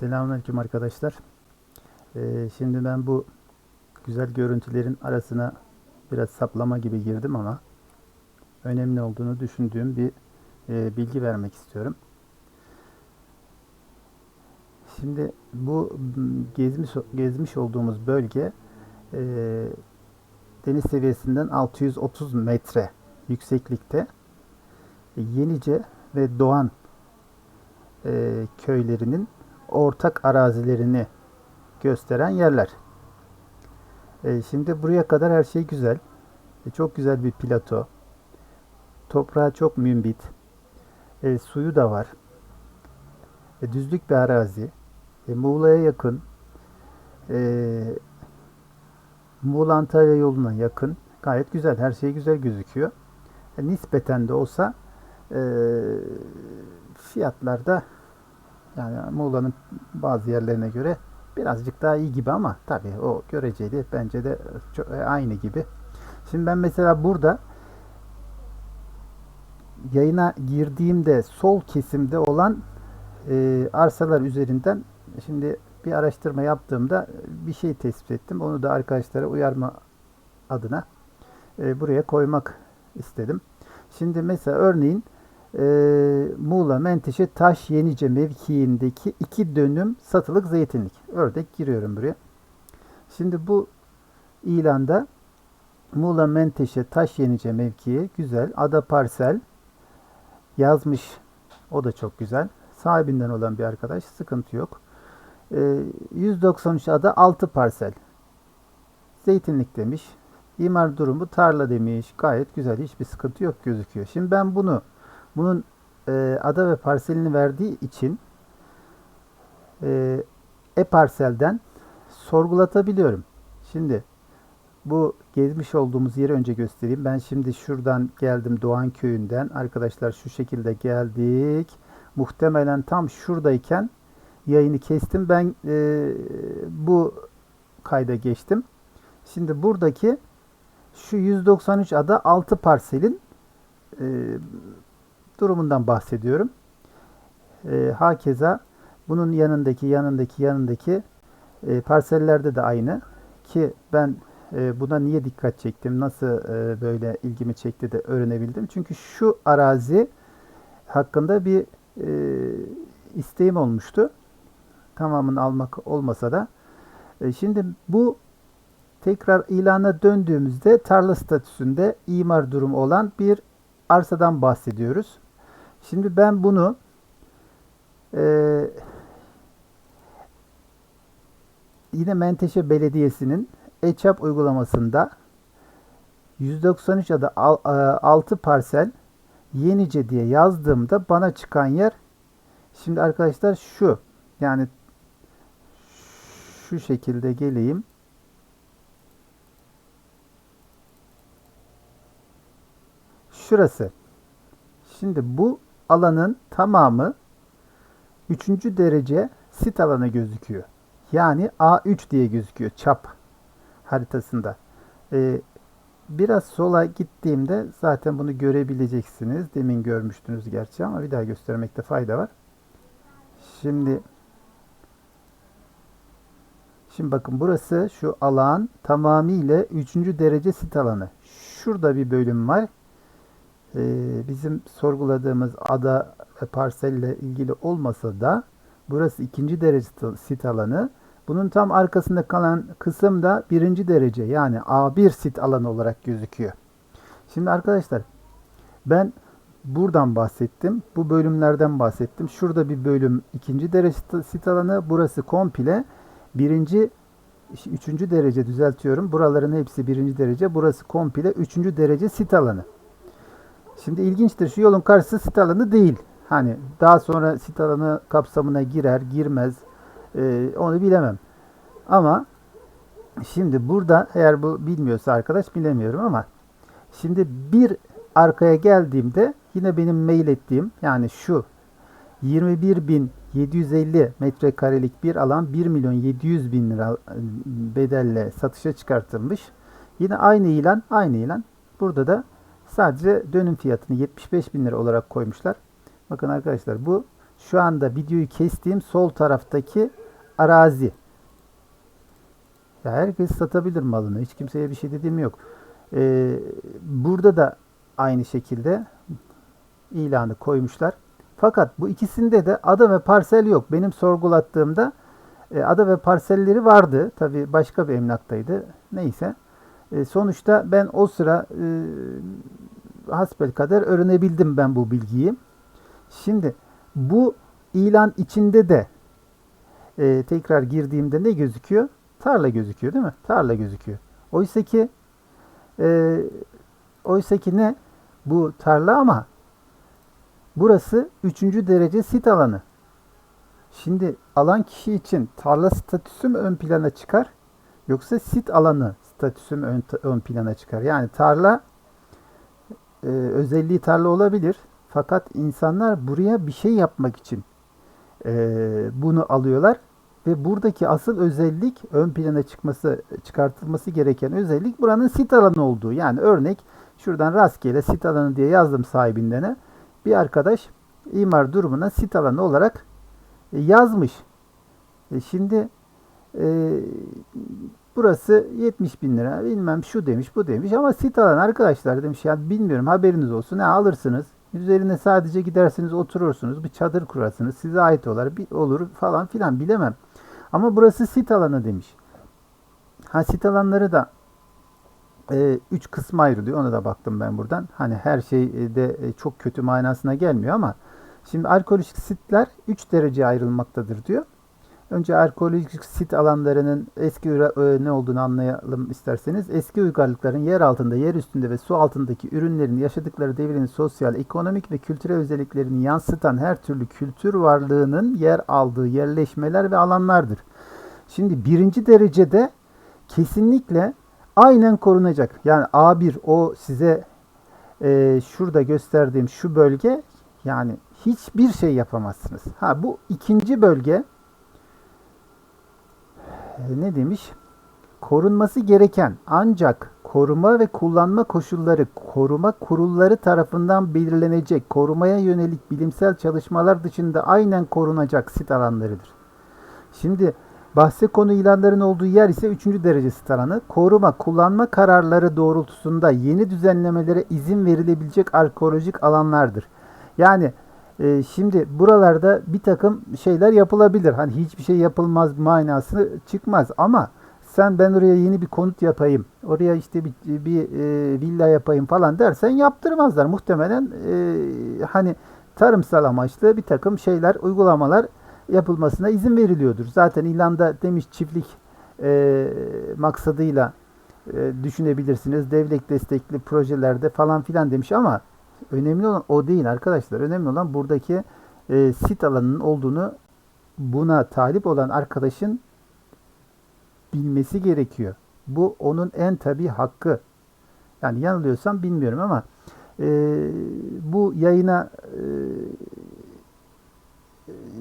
Selamünaleyküm arkadaşlar. Ee, şimdi ben bu güzel görüntülerin arasına biraz saplama gibi girdim ama önemli olduğunu düşündüğüm bir e, bilgi vermek istiyorum. Şimdi bu gezmiş gezmiş olduğumuz bölge e, deniz seviyesinden 630 metre yükseklikte Yenice ve Doğan e, köylerinin ortak arazilerini gösteren yerler. E, şimdi buraya kadar her şey güzel. E, çok güzel bir plato. Toprağı çok mümbit. E, suyu da var. E, düzlük bir arazi. E, Muğla'ya yakın. E, Muğla Antalya yoluna yakın. Gayet güzel. Her şey güzel gözüküyor. E, nispeten de olsa e, fiyatlarda yani Muğla'nın bazı yerlerine göre birazcık daha iyi gibi ama tabii o göreceli. Bence de çok, e, aynı gibi. Şimdi ben mesela burada yayına girdiğimde sol kesimde olan e, arsalar üzerinden şimdi bir araştırma yaptığımda bir şey tespit ettim. Onu da arkadaşlara uyarma adına e, buraya koymak istedim. Şimdi mesela örneğin e, Muğla Menteşe Taş Yenice mevkiindeki iki dönüm satılık zeytinlik. Ördek giriyorum buraya. Şimdi bu ilanda Muğla Menteşe Taş Yenice mevkii güzel. Ada parsel yazmış. O da çok güzel. Sahibinden olan bir arkadaş. Sıkıntı yok. E, 193 ada 6 parsel. Zeytinlik demiş. İmar durumu tarla demiş. Gayet güzel. Hiçbir sıkıntı yok gözüküyor. Şimdi ben bunu bunun e, ada ve parselini verdiği için e, e-parselden sorgulatabiliyorum. Şimdi bu gezmiş olduğumuz yeri önce göstereyim. Ben şimdi şuradan geldim Doğan köyünden. Arkadaşlar şu şekilde geldik. Muhtemelen tam şuradayken yayını kestim. Ben e, bu kayda geçtim. Şimdi buradaki şu 193 ada 6 parselin e, durumundan bahsediyorum. E, hakeza bunun yanındaki yanındaki yanındaki e, parsellerde de aynı ki ben e, buna niye dikkat çektim nasıl e, böyle ilgimi çekti de öğrenebildim. Çünkü şu arazi hakkında bir e, isteğim olmuştu. Tamamını almak olmasa da. E, şimdi bu tekrar ilana döndüğümüzde tarla statüsünde imar durumu olan bir arsadan bahsediyoruz. Şimdi ben bunu e, yine Menteşe Belediyesi'nin EÇAP uygulamasında 193 adı 6 parsel Yenice diye yazdığımda bana çıkan yer şimdi arkadaşlar şu yani şu şekilde geleyim. Şurası. Şimdi bu alanın tamamı 3. derece sit alanı gözüküyor. Yani A3 diye gözüküyor çap haritasında. Ee, biraz sola gittiğimde zaten bunu görebileceksiniz. Demin görmüştünüz gerçi ama bir daha göstermekte fayda var. Şimdi Şimdi bakın burası şu alan tamamıyla 3. derece sit alanı. Şurada bir bölüm var. Ee, bizim sorguladığımız ada parselle ilgili olmasa da burası ikinci derece sit alanı. Bunun tam arkasında kalan kısım da birinci derece yani A1 sit alanı olarak gözüküyor. Şimdi arkadaşlar ben buradan bahsettim. Bu bölümlerden bahsettim. Şurada bir bölüm ikinci derece sit alanı. Burası komple birinci üçüncü derece düzeltiyorum. Buraların hepsi birinci derece. Burası komple üçüncü derece sit alanı. Şimdi ilginçtir. Şu yolun karşısı sit alanı değil. Hani daha sonra sit alanı kapsamına girer, girmez. E, onu bilemem. Ama şimdi burada eğer bu bilmiyorsa arkadaş bilemiyorum ama şimdi bir arkaya geldiğimde yine benim mail ettiğim yani şu 21.750 metrekarelik bir alan 1 milyon 700 bin lira bedelle satışa çıkartılmış. Yine aynı ilan, aynı ilan. Burada da Sadece dönüm fiyatını 75 bin lira olarak koymuşlar. Bakın arkadaşlar bu şu anda videoyu kestiğim sol taraftaki arazi. Ya herkes satabilir malını. Hiç kimseye bir şey dediğim yok. Ee, burada da aynı şekilde ilanı koymuşlar. Fakat bu ikisinde de ada ve parsel yok. Benim sorgulattığımda e, ada ve parselleri vardı. Tabii başka bir emlaktaydı. Neyse. E, sonuçta ben o sıra e, hasbel kadar öğrenebildim ben bu bilgiyi. Şimdi bu ilan içinde de e, tekrar girdiğimde ne gözüküyor? Tarla gözüküyor değil mi? Tarla gözüküyor. Oysa ki e, oysa ki ne? Bu tarla ama burası üçüncü derece sit alanı. Şimdi alan kişi için tarla statüsü mü ön plana çıkar? Yoksa sit alanı statüsü mü ön, ön plana çıkar? Yani tarla e, özelliği tarla olabilir. Fakat insanlar buraya bir şey yapmak için e, bunu alıyorlar ve buradaki asıl özellik ön plana çıkması çıkartılması gereken özellik buranın sit alanı olduğu. Yani örnek şuradan rastgele sit alanı diye yazdım sahibinden bir arkadaş imar durumuna sit alanı olarak e, yazmış. E, şimdi e, burası 70 bin lira bilmem şu demiş bu demiş ama sit alanı arkadaşlar demiş yani bilmiyorum haberiniz olsun ne alırsınız üzerine sadece gidersiniz oturursunuz bir çadır kurarsınız size ait olur, olur falan filan bilemem. Ama burası sit alanı demiş. Ha sit alanları da e, üç kısma ayrılıyor. Ona da baktım ben buradan. Hani her şey de e, çok kötü manasına gelmiyor ama şimdi arkeolojik sitler 3 derece ayrılmaktadır diyor. Önce arkeolojik sit alanlarının eski e, ne olduğunu anlayalım isterseniz. Eski uygarlıkların yer altında, yer üstünde ve su altındaki ürünlerin yaşadıkları devrin sosyal, ekonomik ve kültürel özelliklerini yansıtan her türlü kültür varlığının yer aldığı yerleşmeler ve alanlardır. Şimdi birinci derecede kesinlikle aynen korunacak. Yani A1 o size e, şurada gösterdiğim şu bölge yani hiçbir şey yapamazsınız. Ha bu ikinci bölge ne demiş? Korunması gereken ancak koruma ve kullanma koşulları koruma kurulları tarafından belirlenecek korumaya yönelik bilimsel çalışmalar dışında aynen korunacak sit alanlarıdır. Şimdi bahse konu ilanların olduğu yer ise 3. derece sit alanı. Koruma, kullanma kararları doğrultusunda yeni düzenlemelere izin verilebilecek arkeolojik alanlardır. Yani e, şimdi buralarda bir takım şeyler yapılabilir. Hani hiçbir şey yapılmaz manası çıkmaz ama sen ben oraya yeni bir konut yapayım, oraya işte bir, bir e, villa yapayım falan dersen yaptırmazlar. Muhtemelen e, hani tarımsal amaçlı bir takım şeyler, uygulamalar yapılmasına izin veriliyordur. Zaten ilanda demiş çiftlik e, maksadıyla e, düşünebilirsiniz. Devlet destekli projelerde falan filan demiş ama önemli olan o değil arkadaşlar. Önemli olan buradaki e, sit alanının olduğunu buna talip olan arkadaşın bilmesi gerekiyor. Bu onun en tabi hakkı. Yani yanılıyorsam bilmiyorum ama e, bu yayına e,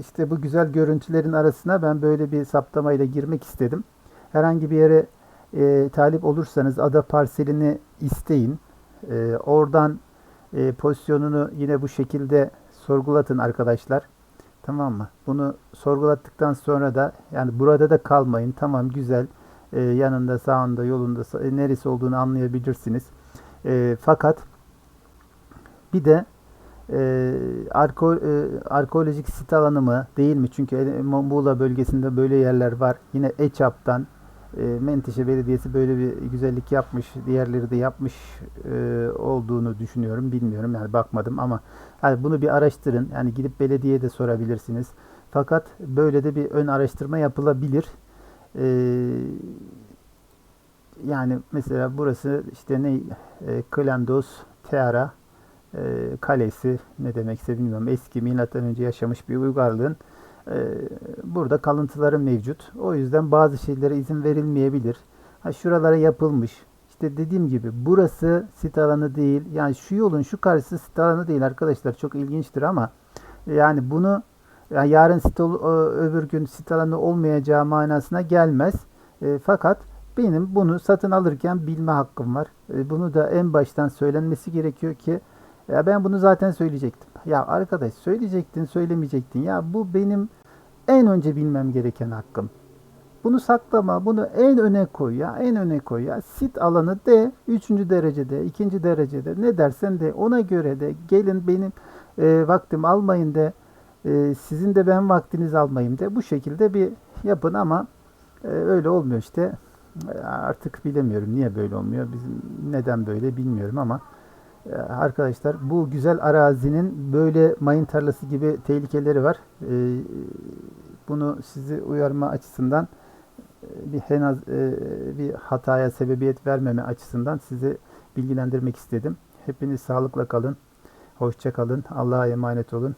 işte bu güzel görüntülerin arasına ben böyle bir saptamayla girmek istedim. Herhangi bir yere e, talip olursanız ada parselini isteyin. E, oradan e, pozisyonunu yine bu şekilde sorgulatın arkadaşlar. Tamam mı? Bunu sorgulattıktan sonra da yani burada da kalmayın. Tamam güzel. E, yanında, sağında, yolunda e, neresi olduğunu anlayabilirsiniz. E, fakat bir de e, arko, e, arkeolojik sit alanı mı değil mi? Çünkü Muğla bölgesinde böyle yerler var. Yine EÇAP'tan Menteşe Belediyesi böyle bir güzellik yapmış, diğerleri de yapmış e, olduğunu düşünüyorum. Bilmiyorum yani bakmadım ama yani bunu bir araştırın. Yani gidip belediyeye de sorabilirsiniz. Fakat böyle de bir ön araştırma yapılabilir. E, yani mesela burası işte ne e, Klandos Teara e, kalesi ne demekse bilmiyorum. Eski milattan önce yaşamış bir uygarlığın burada kalıntıları mevcut. O yüzden bazı şeylere izin verilmeyebilir. Ha, şuralara yapılmış. İşte dediğim gibi burası sit alanı değil. Yani şu yolun şu karşısı sit alanı değil arkadaşlar. Çok ilginçtir ama yani bunu yani yarın sit öbür gün sit alanı olmayacağı manasına gelmez. E, fakat benim bunu satın alırken bilme hakkım var. E, bunu da en baştan söylenmesi gerekiyor ki ya ben bunu zaten söyleyecektim. Ya arkadaş söyleyecektin söylemeyecektin. Ya bu benim en önce bilmem gereken hakkım. Bunu saklama, bunu en öne koy ya, en öne koy ya. Sit alanı de, üçüncü derecede, ikinci derecede, ne dersen de ona göre de gelin benim e, vaktim almayın de, e, sizin de ben vaktiniz almayayım de. Bu şekilde bir yapın ama e, öyle olmuyor işte. E, Artık bilemiyorum niye böyle olmuyor, bizim neden böyle bilmiyorum ama arkadaşlar bu güzel arazinin böyle mayın tarlası gibi tehlikeleri var. E, bunu sizi uyarma açısından e, bir henaz e, bir hataya sebebiyet vermeme açısından sizi bilgilendirmek istedim. Hepiniz sağlıkla kalın. Hoşça kalın. Allah'a emanet olun.